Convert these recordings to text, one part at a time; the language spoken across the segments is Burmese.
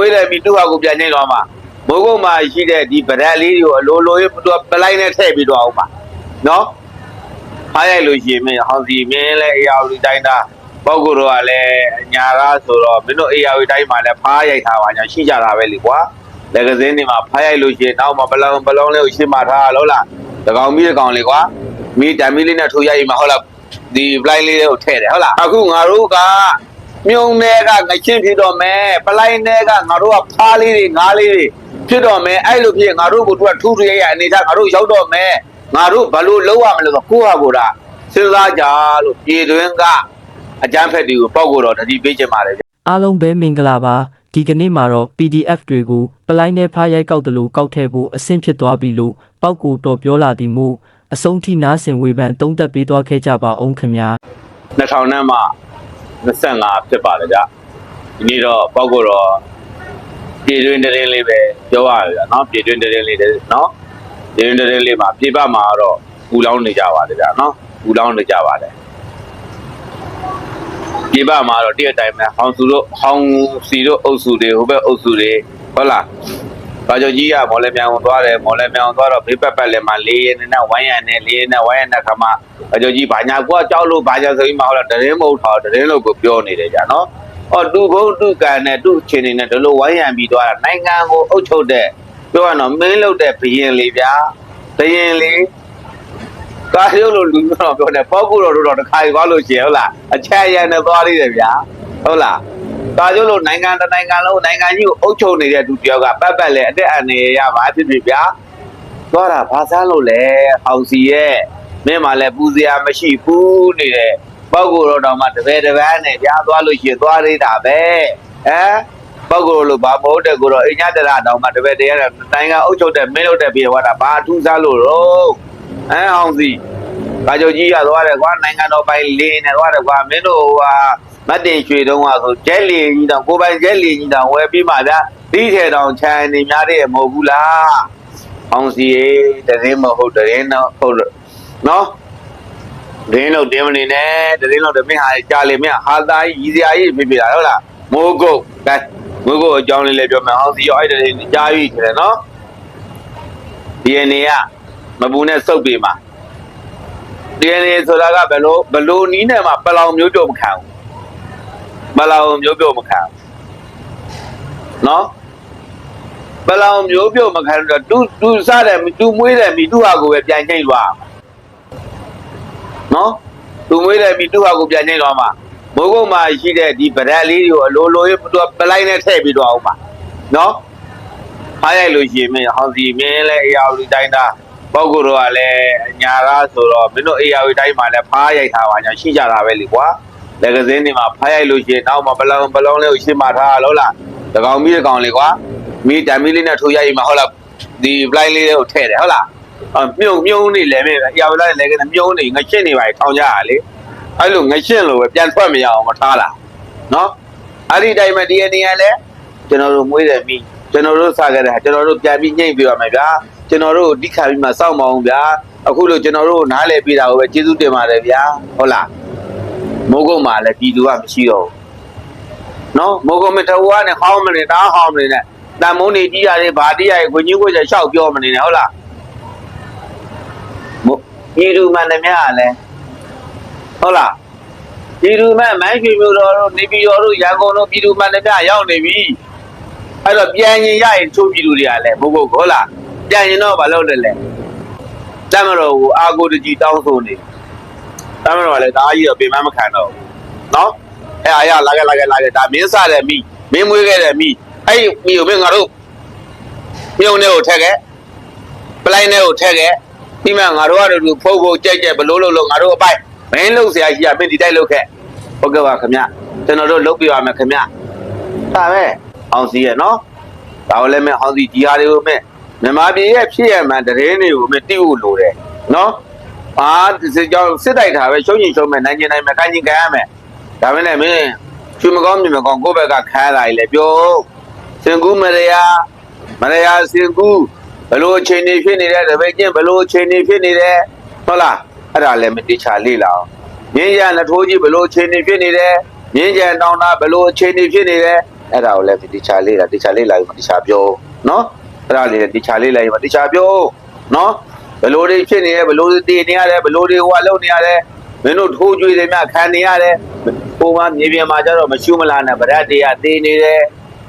မွေးတယ်ပြီးသူ့ဟာကိုပြန်ချင်းသွားမှာမိုးကုတ်မှာရှိတဲ့ဒီဗရက်လေးတွေကိုအလိုလိုရေးသူကပလိုက်နဲ့ထည့်ပြီးတော့အောင်ပါနော်အားရိုက်လို့ရှိရင်မင်းဟောင်စီမင်းလည်းအေယာဝတီတိုင်းသားပုဂ္ဂိုလ်တို့ကလည်းညာသားဆိုတော့မင်းတို့အေယာဝတီတိုင်းမှာလည်းဖားရိုက်ထားပါညာရှိကြတာပဲလေကွာလက်ကစင်းတွေမှာဖားရိုက်လို့ရှိရင်နောက်မှပလောင်ပလောင်လေးကိုရှင်းမထားလို့လားတကောင်မီးတကောင်လေးကွာမီးတံမီးလေးနဲ့ထိုးရိုက်မှာဟုတ်လားဒီ blind လေးကိုထည့်တယ်ဟုတ်လားအခုငါတို့က မြုံတွေကငချင်းဖြစ်တော့မယ်ပလိုက်တွေကငါတို့ကဖားလေးတွေငားလေးတွေဖြစ်တော့မယ်အဲ့လိုဖြစ်ငါတို့ကသူကထူးထူးရရအနေထားငါတို့ရောက်တော့မယ်ငါတို့ဘလို့လုံးရမလဲဆိုကိုယ့်ဟာကိုယ်ကစဉ်းစားကြလို့ပြည်တွင်းကအကြမ်းဖက်တွေကိုပောက်ကိုတော့တတိပေးချင်ပါတယ်ဗျအားလုံးပဲမင်္ဂလာပါဒီကနေ့မှာတော့ PDF တွေကိုပလိုင်းနဲ့ဖားရိုက်ကောက်တယ်လို့ကောက်ထည့်ဖို့အဆင့်ဖြစ်သွားပြီလို့ပောက်ကိုတော်ပြောလာသည်မို့အဆုံးထိနားဆင်ဝေဖန်တုံးသက်ပေးသွားခဲ့ကြပါအောင်ခင်ဗျာ2000နဲ့မှ 25ဖြစ်ပါတယ်ဗျဒီနေ့တော့ပောက်ကိုတော့ပြည်တွင်းတရင်လေးပဲပြောရရဗျเนาะပြည်တွင်းတရင်လေးတဲ့เนาะပြည်တွင်းတရင်လေးမှာပြပမှာတော့ပူလောင်းနေကြပါတယ်ဗျเนาะပူလောင်းနေကြပါတယ် ဒီဘမှာတော့တည့်အတိုင်းပဲဟောင်စုတို့ဟောင်စီတို့အုပ်စုတွေဟိုဘက်အုပ်စုတွေဟုတ်လား ဘာကြောင့်ကြီးကမော်လဲမြောင်သွားတယ်မော်လဲမြောင်သွားတော့ဘေးပတ်ပတ်လည်းမလေးရနေဝိုင်းရနေလေးနေဝိုင်းရတဲ့ခါမှာဘာကြောင့်ကြီးဘာညာကွာကြောက်လို့ဘာညာဆိုပြီးမှဟုတ်လားတရင်မဟုတ်တော့တရင်လို့ကိုပြောနေတယ်ကြာနော်အော်တူဘုံတူကန်နဲ့တူချင်းနေနဲ့ဒီလိုဝိုင်းရံပြီးသွားတာနိုင်ငံကိုအုပ်ချုပ်တဲ့ပြောရတော့မင်းလုပ်တဲ့ဘရင်လေးဗျာဘရင်လေးကားရုပ်လို့လူမျိုးတော့ပြောတယ်ပေါ့ကူတော်တို့တော့တစ်ခါသွားလို့ရှိရင်ဟုတ်လားအချက်အရနဲ့သွားသေးတယ်ဗျာဟုတ်လား ကားရုပ်လို့နိုင်ငံတစ်နိုင်ငံလုံးနိုင်ငံကြီးကိုအုပ်ချုပ်နေတဲ့သူတယောက်ကပတ်ပတ်လဲအတက်အနေရပါဖြစ်ဖြစ်ဗျာသွားတာဘာစားလို့လဲအောင်စီရဲ့မင်းမှလည်းပူစရာမရှိဘူးနေတဲ့ပေါ့ကူတော်တော်မှတပည့်တပန်းနဲ့ဗျာသွားလို့ရှိရင်သွားသေးတာပဲဟမ်ပေါ့ကူလို့ဘာမဟုတ်တဲ့ကိုတော့အညတရတောင်မှတပည့်တရားနဲ့နိုင်ငံအုပ်ချုပ်တဲ့မင်းလုပ်တဲ့ပြေဝါတာဘာထူးစားလို့တော့အဲအောင်စီကာကြိုကြီးရသွားတယ်ကွာနိုင်ငံတော်ပိုင်လေးနဲ့သွားတယ်ကွာမင်းတို့ဟာ မတ်တင်ရွှေတုံးကဆိုကျဲလီကြီးတောင်ကိုပိုင်ကျဲလီကြီးတောင်ဝယ်ပြီးမှဗျာဒီထဲတောင်ခြံနေများတဲ့မဟုတ်ဘူးလားအောင်စီရေတရင်မဟုတ်တရင်တော့ဟုတ်တယ်နော်ဒင်းလို့တင်းမနေနဲ့ဒင်းလို့တမင်းဟာကြားလေမင်းဟာသားကြီးရီစရာကြီးဖြစ်ဖြစ်လာဟုတ်လားမိုးကုတ်ကဲမိုးကုတ်အကြောင်းလေးလည်းပြောမယ်အောင်စီရောအဲ့တရင်ကြားပြီတယ်နော် DNA ကမပူနဲ့စုပ်ပေမှာ DNA ဆိုတာကဘယ်လိုဘယ်လိုနီးနဲ့မှပလောင်မျိုးပြုတ်မခံဘူး ပလောင်မျိုးပြုတ်မခံဘူးနော်ပလောင်မျိုးပြုတ်မခံတော့သူသူစားတယ်သူမွေးတယ်မိသူ့ဟာကိုပဲပြန်ချိန်သွားနော်သူမွေးတယ်မိသူ့ဟာကိုပြန်ချိန်သွားမှာမိုးကုတ်မှာရှိတဲ့ဒီဗရက်လေးတွေကိုအလိုလိုရေးသူကပလိုက်နဲ့ထည့်ပြီးတော့အောင်ပါနော်အားရိုက်လို့ရှိရင်မင်းဟောင်စီမင်းလည်းအေယာဝတီတိုင်းသားပုဂ္ဂိုလ်တို့ကလည်းညာသားဆိုတော့မင်းတို့အေယာဝတီတိုင်းမှာလည်းဖားရိုက်ထားပါညာရှိကြတာပဲလေကွာ လက်ကစင်းတွေမှာဖားရိုက်လို့ရှိရင်နောက်မှပလောင်ပလောင်လေးကိုရှင်းမထားလို့လားတကောင်မီးတကောင်လေးကွာမီးတံမီးလေးနဲ့ထိုးရိုက်မှာဟုတ်လားဒီ blind လေးကိုထည့်တယ်ဟုတ်လားအမြုံမြုံနေလဲမင်းအေယာဝတီတိုင်းလည်းကမြုံနေငရှင်းနေပါထောင်ကြရလေအဲ့လိုငရှင်းလို့ပဲပြန်ထွက်မရအောင်မထားလားနော်အဲ့ဒီတိုင်းမှာဒီအနေနဲ့လည်းကျွန်တော်တို့မွေးတယ်မိကျွန်တော်တို့စခဲ့တဲ့ဟာကျွန်တော်တို့ပြန်ပြီးညှိ့ပြရမယ်ဗျာကျွန်တော်တို့ဒီခါပြီးမှစောင့်မအောင်ဗျာအခုလို့ကျွန်တော်တို့နားလည်ပြတာကိုပဲကျေးဇူးတင်ပါတယ်ဗျာဟုတ်လား မိုးကုတ်မှာလည်းပြည်သူကမရှိတော့ဘူးနော်မိုးကုတ်မထဝါနဲ့ဟောင်းမနေတာဟောင်းမနေနဲ့တန်မုံနေကြီးရတယ်ဗာတိရရဲ့ကိုကြီးကိုချက်ရှောက်ပြောမနေနဲ့ဟုတ်လားမို့ပြည်သူမှန်တယ်များလည်းဟုတ်လားပြည်သူမှန်မိုင်းရွှေမျိုးတော်တို့နေပြည်တော်တို့ရန်ကုန်တို့ပြည်သူမှန်တယ်များရောက်နေပြီအဲ့တော့ပြန်ရင်ရရင်ချိုးပြည်လူတွေကလည်းဘုတ်ဘုတ်ဟုတ်လားပြန်ရင်တော့မလုပ်တယ်လေတမတော်ကိုအာကိုတကြီးတောင်းဆိုနေတ မတော်ကလည်းဒါကြီးတော့ပြင်မမခံတော့ဘူးနော်အဲ့အားရလာခဲ့လာခဲ့လာခဲ့ဒါမင်းစားတယ်မိမင်းမွေးခဲ့တယ်မိအဲ့မိကိုမင်းငါတို့မြုံနဲ့ကိုထက်ခဲ့ပလိုက်နဲ့ကိုထက်ခဲ့ပြီးမှငါတို့ကတော့ဖုတ်ဖုတ်ကြိုက်ကြိုက်ဘလို့လို့လို့ငါတို့အပိုက်မင်းလှုပ်เสียရှိရမင်းဒီတိုက်လှုပ်ခဲ့ဟုတ်ကဲ့ပါခင်ဗျကျွန်တော်တို့လှုပ်ပြပါမယ်ခင်ဗျဒါပဲ အောင်စီရဲ့နော်ဒါကိုလည်းမဲ့အောင်စီဒီဟာတွေကိုမဲ့မြန်မာပြည်ရဲ့ဖြစ်ရမှန်တရင်တွေကိုမဲ့တိဖို့လိုတယ်နော် အာစစ်ကြောင်းစစ်တိုက်တာပဲရှုံးရင်ရှုံးမဲ့နိုင်ကျင်နိုင်မဲ့ကိုင်းကျင်ခံရမယ်ဒါပဲနဲ့မင်းချွေမကောင်းမြင်မကောင်းကိုယ့်ဘက်ကခါလာရည်လေပြောစင်ကူးမရယာမရယာစင်ကူးဘလို့အချိန်နေဖြစ်နေတဲ့တပည့်ချင်းဘလို့အချိန်နေဖြစ်နေတယ်ဟုတ်လားအဲ့ဒါလည်းမတိချာလေ့လာအောင်မြင်းရလက်ထိုးကြီးဘလို့အချိန်နေဖြစ်နေတယ်မြင်းကြံတောင်းတာဘလို့အချိန်နေဖြစ်နေတယ်အဲ့ဒါကိုလည်းဒီချာလေးတာဒီချာလေးလာပြီးဒီချာပြောနော်အဲ့ဒါလေးဒီချာလေးလာပြီးဒီချာပြောနော် ဘယ်လိုတွေဖြစ်နေလဲဘယ်လိုတွေတည်နေရလဲဘယ်လိုတွေဟိုကလုံနေရလဲမင်းတို့ထိုးကြွေးတွေမြခံနေရတယ်ဟိုမှာမြေပြင်မှာကျတော့မရှုမလားနဲ့ဗရက်တွေကတည်နေတယ်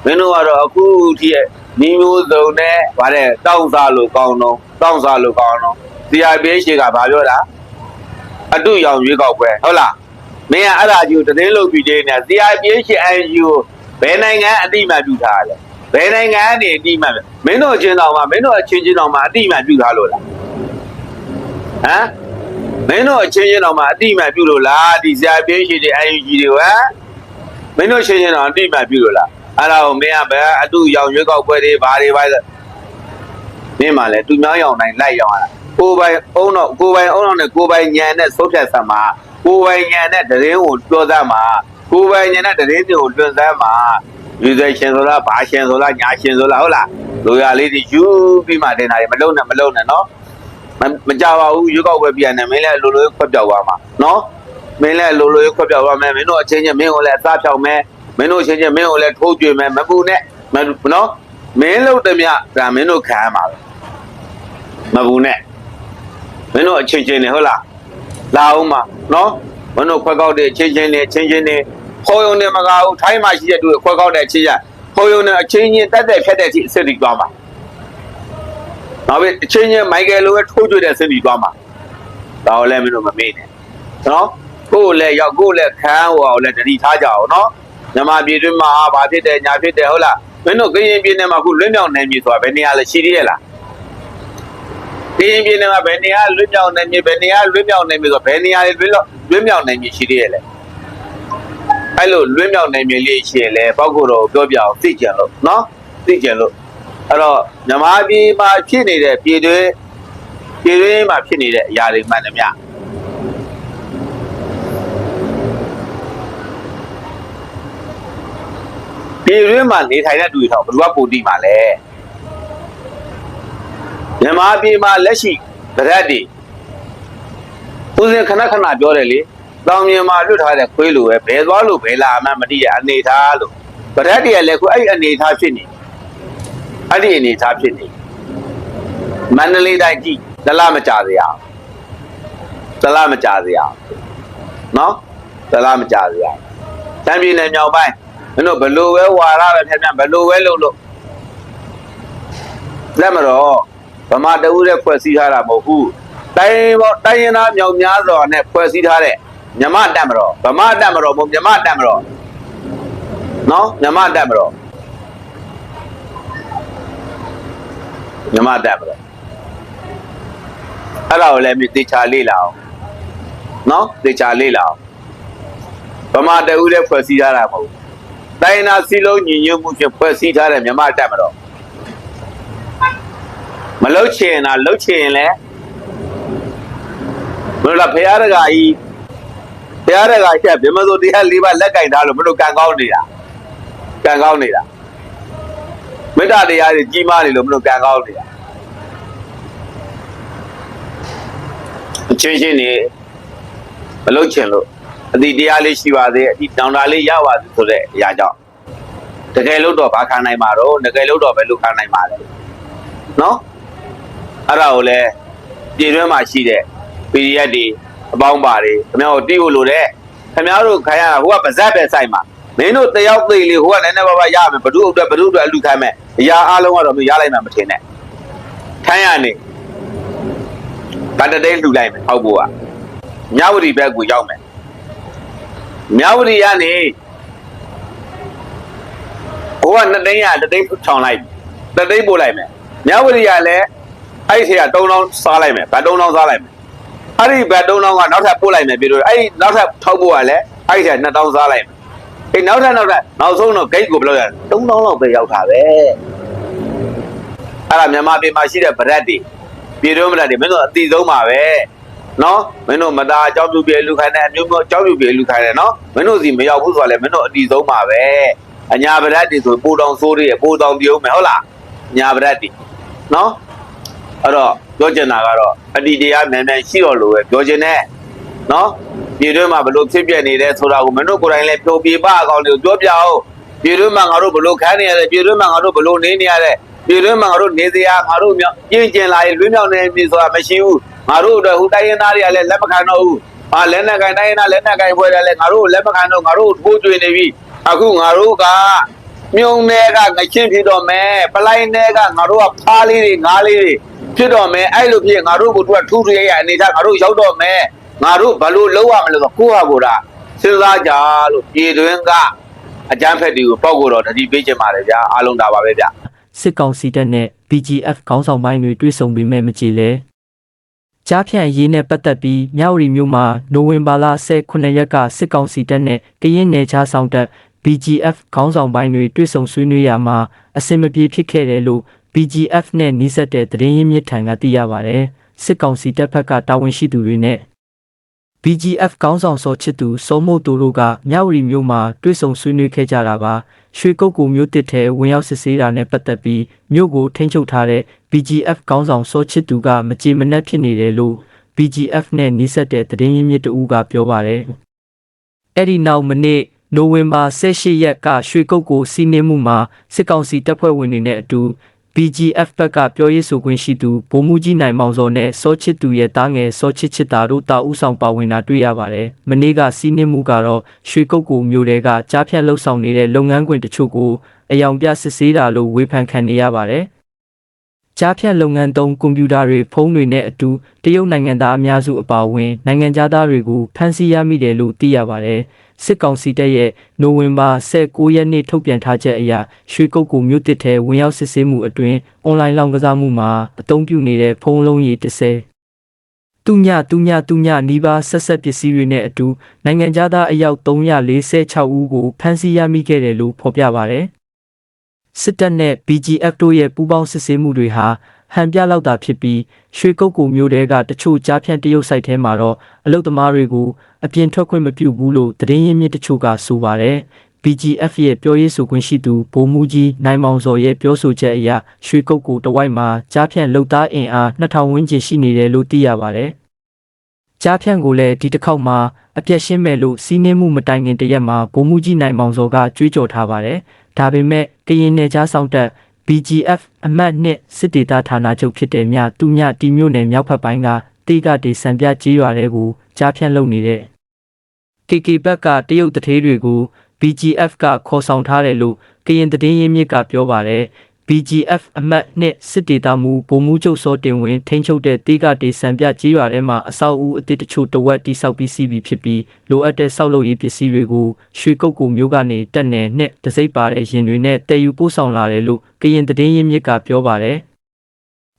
မင်းတို့ကတော့အခုထိညီမျိုးစုံနဲ့ဗါတဲ့တောင်းစားလို့ကောင်းတော့တောင်းစားလို့ကောင်းတော့ CRPH ကဘာပြောတာအတူရောင်ရွေးကောက်ပွဲဟုတ်လားမင်းကအဲ့ဒါကြီးကိုတင်းလုပ်ပြီးသေးနေ CRPH NGO ဘယ်နိုင်ငံအတိအမှတ်ပြုထားလဲဘယ်နိုင်ငံကနေအတိအမှတ်မင်းတို့ချင်းတော်မှာမင်းတို့အချင်းချင်းတော်မှာအတိအမှတ်ပြုထားလို့လား ဟမ်မင်းတို့အချင်းချင်းတော်မှာအတိအမှတ်ပြုလို့လားဒီ CRPH တွေ NGO တွေဟမ်မင်းတို့ချင်းချင်းတော်အတိအမှတ်ပြုလို့လားအဲ့ဒါကိုမင်းကဘယ်အတူရောင်ရွေးကောက်ပွဲတွေဘာတွေဘာလဲမင်းမှလည်းသူများရောင်တိုင်းလိုက်ရောင်ရတာကိုယ်ပိုင်အုံတော့ကိုယ်ပိုင်အုံတော့နဲ့ကိုယ်ပိုင်ညံနဲ့ဆုတ်ဖြတ်ဆံမှာကိုယ်ပိုင်ညံနဲ့တရင်ကိုပြောသားမှာကိုယ်ပိုင်ညံနဲ့တရင်တွေကိုလွန်စမ်းမှာယူဇယ်ရှင်ဆိုလားဘာရှင်ဆိုလားညာရှင်ဆိုလားဟုတ်လားလိုရလေးတွေယူပြီးမှတင်တာတွေမလုံးနဲ့မလုံးနဲ့နော် မမကြပါဘူးရွေးကောက်ပွဲပြန်နေမင်းလည်းလိုလိုခွက်ပြောက်သွားမှာနော်မင်းလည်းလိုလိုခွက်ပြောက်သွားမယ်မင်းတို့အချင်းချင်းမင်းကိုလည်းအသားဖြောက်မယ်မင်းတို့အချင်းချင်းမင်းကိုလည်းထိုးကြွေမယ်မပူနဲ့မနော်မင်းလို့တည်းမြဒါမင်းတို့ခံရမှာပဲမပူနဲ့မင်းတို့အချင်းချင်းနေဟုတ်လားလာအောင်မနော်မင်းတို့ခွက်ကောက်တဲ့အချင်းချင်းနေအချင်းချင်းနေခေါ်ယုံနေမကဘူးထိုင်းမှာရှိတဲ့သူခွက်ကောက်တဲ့အချင်းချင်းခေါ်ယုံနေအချင်းချင်းတက်တက်ဖြတ်တဲ့အထိအစစ်တီသွားမှာ နောက်ပြီးအချင်းချင်းမိုက်ကယ်လိုပဲထိုးကြွတဲ့အစစ်တီသွားမှာဒါကိုလည်းမင်းတို့မမေ့နဲ့နော်ကိုယ်လည်းရောက်ကိုယ်လည်းခန်းဟိုအောင်လည်းတတိထားကြအောင်နော်ညမပြည်တွင်းမှာဘာဖြစ်တယ်ညာဖြစ်တယ်ဟုတ်လားမင်းတို့ကရင်ပြည်နယ်မှာခုလွတ်မြောက်နေပြီဆိုတာဘယ်နေရာလဲရှိသေးရဲ့လားဒီရင်ပြည်နယ်မှာဘယ်နေရာလွတ်မြောက်နေမြေဘယ်နေရာလွတ်မြောက်နေမြေဆိုဘယ်နေရာတွေလွတ်လွတ်မြောက်နေမြေရှိသေးရဲ့လဲအဲ့လိုလွတ်မြောက်နေမြေလေးရှိရင်လဲပောက်ကိုတော့ပြောပြအောင်သိကြလို့နော်သိကြလို့ အဲ့တော့မြမပြည်မှာဖြစ်နေတဲ့ပြည်တွင်းပြည်တွင်းမှာဖြစ်နေတဲ့အရာတွေမှန်တယ်မြပြည်တွင်းမှာနေထိုင်တဲ့လူတွေတော့ဘယ်သူကပူတိမှာလဲမြန်မာပြည်မှာလက်ရှိဗရက်တွေဦးစင်ခဏခဏပြောတယ်လေတောင်မြန်မာလွတ်ထားတဲ့ခွေးလိုပဲဘယ်သွားလို့ဘယ်လာမှမသိရအနေထားလို့ဗရက်တွေကလည်းခုအဲ့အနေထားဖြစ်နေ အဲ့ဒီအနေထားဖြစ်နေမန္တလေးတိုင်းကြည့်တလားမကြစေရအောင်တလားမကြစေရအောင်နော်တလားမကြစေရအောင်တံပြည်နယ်မြောက်ပိုင်းမင်းတို့ဘလို့ပဲဝါရပဲဖြတ်ဖြတ်ဘလို့ပဲလုပ်လို့လက်မတော်ဗမာတဦးတဲ့ဖွဲ့စည်းထားတာမဟုတ်ဘူးတိုင်းပေါ်တိုင်းရင်သားမြောက်များစွာနဲ့ဖွဲ့စည်းထားတဲ့မြမတက်မတော်ဗမာတက်မတော်မဟုတ်မြမတက်မတော်နော်မြမတက်မတော် မြမတက်မတော်အဲ့ဒါကိုလည်းမြတေချာလေးလာအောင်နော်တေချာလေးလာအောင်ဗမာတဦးတဲ့ဖွဲ့စည်းထားတာမဟုတ်ဘူးတိုင်းရင်သားစီလုံးညီညွတ်မှုဖြင့်ဖွဲ့စည်းထားတဲ့မြမတက်မတော်မလုတ်ချင်တာလုတ်ချင်ရင်လည်းမလို့လားဖရာတကာကြီးဖရာတကာချက်ဗြဟ္မစိုးတရား၄ပါးလက်ကင်ထားလို့မလို့ကံကောင်းနေတာကံကောင်းနေတာမေတ္တာတရားတွေကြီးမားနေလို့မလို့ကံကောင်းနေတာ အချင်းချင်းနေမလုတ်ချင်လို့အတိတရားလေးရှိပါသေးအတိတောင်တာလေးရပါသေးဆိုတဲ့အရာကြောင့်တကယ်လို့တော့ဘာခံနိုင်မှာတော့တကယ်လို့တော့ဘယ်လိုခံနိုင်မှာလဲနော်အဲ့ဒါကိုလည်းပြည်တွင်းမှာရှိတဲ့ PDF တွေအပေါင်းပါတွေခင်ဗျားတို့တီးဖို့လိုတဲ့ခင်ဗျားတို့ခိုင်းရတာဟိုကပါဇက်ပဲစိုက်မှာမင်းတို့တယောက်သေးလေးဟိုကနည်းနည်းပါးပါးရမယ်ဘဒုအတွက်ဘဒုအတွက်အလူခိုင်းမယ်အရာအလုံးကတော့မင်းရလိုက်မှမထင်နဲ့ထိုင်းရနေ ဗတ်တတဲလှူလိုက်မယ်ဟောက်ဖို့ကမြဝတီဘက်ကိုရောက်မယ်မြဝတီကနေဟိုကနှစ်သိန်းရတစ်သိန်းချောင်လိုက်တစ်သိန်းပို့လိုက်မယ်မြဝတီကလည်းအဲ့ဒီထဲက3000စားလိုက်မယ်ဗတ်3000စားလိုက်မယ်အဲ့ဒီဗတ်3000ကနောက်ထပ်ပို့လိုက်မယ်ပြီးတော့အဲ့ဒီနောက်ထပ်ထောက်ဖို့ကလည်းအဲ့ဒီထဲ2000စားလိုက်မယ်အေးနောက်ထပ်နောက်ထပ်နောက်ဆုံးတော့ဂိတ်ကိုဘယ်လိုရ3000လောက်ပဲရောက်တာပဲအဲ့ဒါမြန်မာပြည်မှာရှိတဲ့ဗရက်တွေ ပြည်တွင်းဗရက်တွေမင်းတို့အတိဆုံးပါပဲနော်မင်းတို့မသားအကြောင်းပြုပြလူခိုင်းတဲ့အမျိုးမျိုးအကြောင်းပြုပြလူခိုင်းတယ်နော်မင်းတို့စီမရောက်ဘူးဆိုတော့လေမင်းတို့အတိဆုံးပါပဲအညာဗရက်တွေဆိုပိုတောင်ဆိုးတွေပိုတောင်ပြုံးမယ်ဟုတ်လားညာဗရက်တွေနော်အဲ့တော့ပြောချင်တာကတော့အတ္တိတရားမြန်မြန်ရှိတော်လို့ပဲပြောချင်တယ်နော်ပြည်တွင်းမှာဘလို့ဖြစ်ပြနေလဲဆိုတာကိုမင်းတို့ကိုယ်တိုင်လည်းဖြိုပြပအကောင်တွေကိုပြောပြအောင်ပြည်တွင်းမှာငါတို့ဘလို့ခန်းနေရလဲပြည်တွင်းမှာငါတို့ဘလို့နေနေရလဲ ပြည်တွင်းမှာငါတို့နေစရာငါတို့မြောက်ကျင့်ကျင်လာရင်လွေးမြောက်နေပြီဆိုတာမရှိဘူးငါတို့အတွက်ဟိုတိုင်းရင်းသားတွေကလည်းလက်မခံတော့ဘူးဟာလက်နဲ့ကင်တိုင်းရင်းသားလက်နဲ့ကင်ဖွဲ့တယ်လည်းငါတို့လက်မခံတော့ငါတို့ထိုးကျွေနေပြီအခုငါတို့ကမြုံတွေကငချင်းဖြစ်တော့မယ်ပလိုက်တွေကငါတို့ကဖားလေးတွေငားလေးတွေဖြစ်တော့မယ်အဲ့လိုဖြစ်ငါတို့ဘုသူကထူးထူးရရအနေထားငါတို့ရောက်တော့မယ်ငါတို့ဘလို့လုံးဝမလို့ဆိုကိုယ့်ဟာကိုယ်တာစဉ်းစားကြလို့ပြည်တွင်းကအကြမ်းဖက်တွေကိုပောက်ကိုတော့တတိပေးချင်ပါတယ်ဗျာအားလုံးဒါပါပဲဗျာ စစ်ကောင်စီတပ်နဲ့ BGF ခေါင်းဆောင်ပိုင်းတွေတွေ့ဆုံပြီးမဲ့မကြည်လဲကြားဖြန့်ရေးနဲ့ပတ်သက်ပြီးမြောက်ရီမြို့မှာနိုဝင်ဘာလ18ရက်ကစစ်ကောင်စီတပ်နဲ့ကရင်နယ်ခြားဆောင်တပ် BGF ခေါင်းဆောင်ပိုင်းတွေတွေ့ဆုံဆွေးနွေးရာမှာအစင်မပြေဖြစ်ခဲ့တယ်လို့ BGF နဲ့နှိစက်တဲ့သတင်းရင်းမြစ်ထံကသိရပါတယ်စစ်ကောင်စီတပ်ဖက်ကတာဝန်ရှိသူတွေနဲ့ BGF ကောင်းဆောင်စောချစ်သူစောမို့သူတို့ကမြောက်ရီမြို့မှာတွေ့ဆုံဆွေးနွေးခဲ့ကြတာပါရွှေကုတ်ကူမြို့တစ်ထဲဝင်ရောက်စစ်ဆေးတာနဲ့ပတ်သက်ပြီးမြို့ကိုထိန်းချုပ်ထားတဲ့ BGF ကောင်းဆောင်စောချစ်သူကမကြေမနက်ဖြစ်နေတယ်လို့ BGF နဲ့နှိစက်တဲ့သတင်းရင်းမြစ်တဦးကပြောပါတယ်အဲ့ဒီနောက်မနေ့နိုဝင်ဘာ18ရက်ကရွှေကုတ်ကိုစီးနင်းမှုမှာစစ်ကောင်စီတပ်ဖွဲ့ဝင်တွေနဲ့အတူ BGF ဘက်ကပြောရေးဆိုခွင့်ရှိသူဗိုလ်မှူးကြီးနိုင်မောင်စောနဲ့စောချစ်သူရဲ့တားငယ်စောချစ်ချစ်တာတို့တာဦးဆောင်ပါဝင်တာတွေ့ရပါတယ်။မနေ့ကစီးနင်းမှုကတော့ရွှေကုတ်ကူမျိုးတွေကကြားဖြတ်လှုပ်ဆောင်နေတဲ့လုပ်ငန်းခွင်တချို့ကိုအယောင်ပြစစ်ဆေးတာလို့ဝေဖန်ခံနေရပါတယ်။ကြားဖြတ်လုပ်ငန်းသုံးကွန်ပျူတာတွေဖုန်းတွေနဲ့အတူတရုတ်နိုင်ငံသားအများစုအပါအဝင်နိုင်ငံသားတွေကိုဖမ်းဆီးရမိတယ်လို့သိရပါတယ်။ စစ်ကောင်စီတပ်ရဲ့နိုဝင်ဘာ19ရက်နေ့ထုတ်ပြန်ထားချက်အရရွှေကုတ်ကူမြို့တစ်ထဲဝင်ရောက်စစ်ဆေးမှုအတွင်းအွန်လိုင်းလောင်းကစားမှုမှာအသုံးပြုနေတဲ့ဖုန်းလုံးရည်30တူညတူညတူညနီးပါးဆက်ဆက်ပစ္စည်းတွေနဲ့အတူနိုင်ငံသားအယောက်346ဦးကိုဖမ်းဆီးရမိခဲ့တယ်လို့ဖော်ပြပါဗျ။စစ်တပ်နဲ့ BGF တို့ရဲ့ပူးပေါင်းစစ်ဆေးမှုတွေဟာ ဟန်ပြလောက်တာဖြစ်ပြီးရွှေကုတ်ကူမျိုးတွေကတချို့ကြားဖြန့်တရုတ်ဆိုင်ထဲမှာတော့အလုတ်သမားတွေကိုအပြင်ထွက်ခွင့်မပြုဘူးလို့သတင်းရင်းမြစ်တချို့ကဆိုပါတယ်။ BGF ရဲ့ပြောရေးဆိုခွင့်ရှိသူဗိုလ်မှူးကြီးနိုင်မောင်စော်ရဲ့ပြောဆိုချက်အရရွှေကုတ်ကူတဝိုက်မှာကြားဖြန့်လုံသားအင်အား2000ဝန်းကျင်ရှိနေတယ်လို့သိရပါတယ်။ကြားဖြန့်ကိုလည်းဒီတစ်ခေါက်မှာအပြက်ရှင်းမဲ့လို့စီးနှင်းမှုမတိုင်ခင်တရက်မှာဗိုလ်မှူးကြီးနိုင်မောင်စော်ကကြွေးကြော်ထားပါတယ်။ဒါပေမဲ့ကရင်နယ်ကြားဆောင်တက် BGF အမှတ်နှစ်စစ်ဒေသဌာနချုပ်ဖြစ်တဲ့မြတူမြတီမြို့နယ်မြောက်ဖက်ပိုင်းကတေကတေစံပြကြီးရွာတွေကိုကြားဖြန့်လုပ်နေတဲ့ KK ဘက်ကတရုတ်တထေးတွေကို BGF ကခေါ်ဆောင်ထားတယ်လို့ကရင်တည်င်းရင်းမြစ်ကပြောပါတယ် BGF အမှတ်နှစ်စစ်ဒေသမူဗိုလ်မှူးချုပ်စောတင်ဝင်ထိန်းချုပ်တဲ့တေကတေစံပြကြီးရွာထဲမှာအဆောက်အဦအသစ်တချို့တဝက်တိစောက်ပြီးစီးပြီးဖြစ်ပြီးလိုအပ်တဲ့ဆောက်လုပ်ရေးပစ္စည်းတွေကိုရွှေကုတ်ကူမျိုးကနေတက်နယ်နဲ့တစိမ့်ပါတဲ့ရင်တွေနဲ့တည်ယူပို့ဆောင်လာတယ်လို့ကရင်တည်င်းရင်းမြစ်ကပြောပါတယ်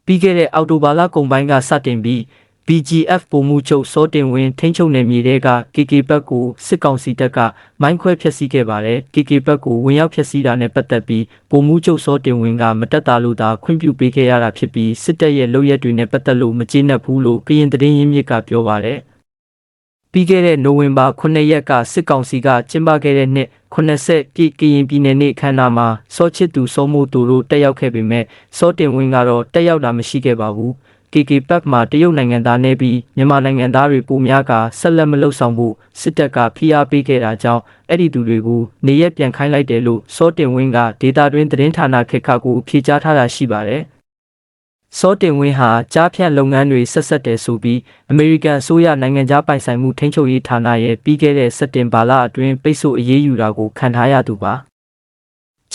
ပြီးခဲ့တဲ့အောက်တိုဘာလကုန်ပိုင်းကစတင်ပြီး BGF ပုံမှုချုပ်စောတင်ဝင်းထိန်းချုပ်နယ်မြေတွေက KK ဘက်ကိုစစ်ကောင်စီတပ်ကမိုင်းခွဲဖျက်ဆီးခဲ့ပါတယ် KK ဘက်ကိုဝင်ရောက်ဖျက်ဆီးတာနဲ့ပတ်သက်ပြီးပုံမှုချုပ်စောတင်ဝင်းကမတက်တာလို့သာခွင့်ပြုပေးခဲ့ရတာဖြစ်ပြီးစစ်တပ်ရဲ့လုပ်ရက်တွေနဲ့ပတ်သက်လို့မကျေနပ်ဘူးလို့ကရင်သတင်းရင်းမြစ်ကပြောပါတယ်ပြီးခဲ့တဲ့နိုဝင်ဘာ9ရက်ကစစ်ကောင်စီကကျင်းပခဲ့တဲ့နှစ်80ပြည့်ကရင်ပြည်နယ်နေ့အခမ်းအနားမှာစောချစ်သူစောမို့သူတို့တက်ရောက်ခဲ့ပေမဲ့စောတင်ဝင်းကတော့တက်ရောက်တာမရှိခဲ့ပါဘူး KK ဘက်မှာတရုတ်နိုင်ငံသားနဲ့ပြီးမြန်မာနိုင်ငံသားတွေပုံများကဆက်လက်မလုပ်ဆောင်ဖို့စစ်တပ်ကဖိအားပေးခဲ့တာကြောင့်အဲ့ဒီသူတွေကိုနေရက်ပြန်ခိုင်းလိုက်တယ်လို့စောတင်ဝင်းကဒေတာတွင်သတင်းဌာနခေတ်ခါကိုဖြေကြားထားတာရှိပါတယ်။စောတင်ဝင်းဟာကြားဖြတ်လုပ်ငန်းတွေဆက်ဆက်တယ်ဆိုပြီးအမေရိကန်အစိုးရနိုင်ငံသားပိုင်ဆိုင်မှုထိန်းချုပ်ရေးဌာနရဲ့ပြီးခဲ့တဲ့စက်တင်ဘာလအတွင်းပိတ်ဆို့အရေးယူတာကိုခံထားရသူပါ။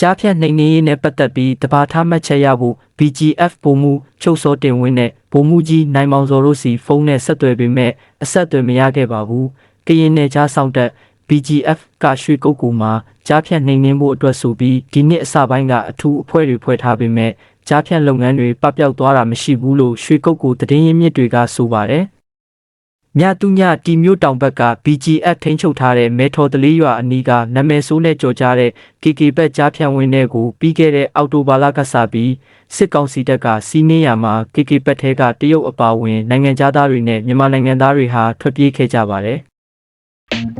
ကြားဖြတ်နှိမ်နင်းရေးနဲ့ပတ်သက်ပြီးတဘာထားမှတ်ချက်ရဖို့ BGF ပုံမှုချုပ်စောတင်ဝင်းနဲ့ဗိုလ်မှူးကြီးနိုင်မောင်စော်တို့စီဖုန်းနဲ့ဆက်သွယ်ပေမဲ့အဆက်အသွယ်မရခဲ့ပါဘူး။ကရင်နယ်ကြားဆောင်တက် BGF ကရွှေကုတ်ကူမှာကြားဖြတ်နှိမ်နင်းဖို့အတွက်ဆိုပြီးဒီနှစ်အစပိုင်းကအထူးအဖွဲ့တွေဖွဲ့ထားပေမဲ့ကြားဖြတ်လုပ်ငန်းတွေပပျောက်သွားတာမရှိဘူးလို့ရွှေကုတ်ကူသတင်းရင်းမြစ်တွေကဆိုပါတယ်။ မြတူညတီမျိုးတောင်ဘက်က BGF ထိန်းချုပ်ထားတဲ့မဲထော်တလေးရွာအနီးကနာမည်ဆိုးနဲ့ကြော်ကြားတဲ့ KK ဘက်ကြားဖြန့်ဝင်တဲ့ကိုပြီးခဲ့တဲ့အောက်တိုဘာလကစပြီးစစ်ကောင်စီတပ်ကစီးနင်းရမှာ KK ဘက်ထဲကတရုတ်အပါအဝင်နိုင်ငံသားတွေနဲ့မြန်မာနိုင်ငံသားတွေဟာထွက်ပြေးခဲ့ကြပါတယ်။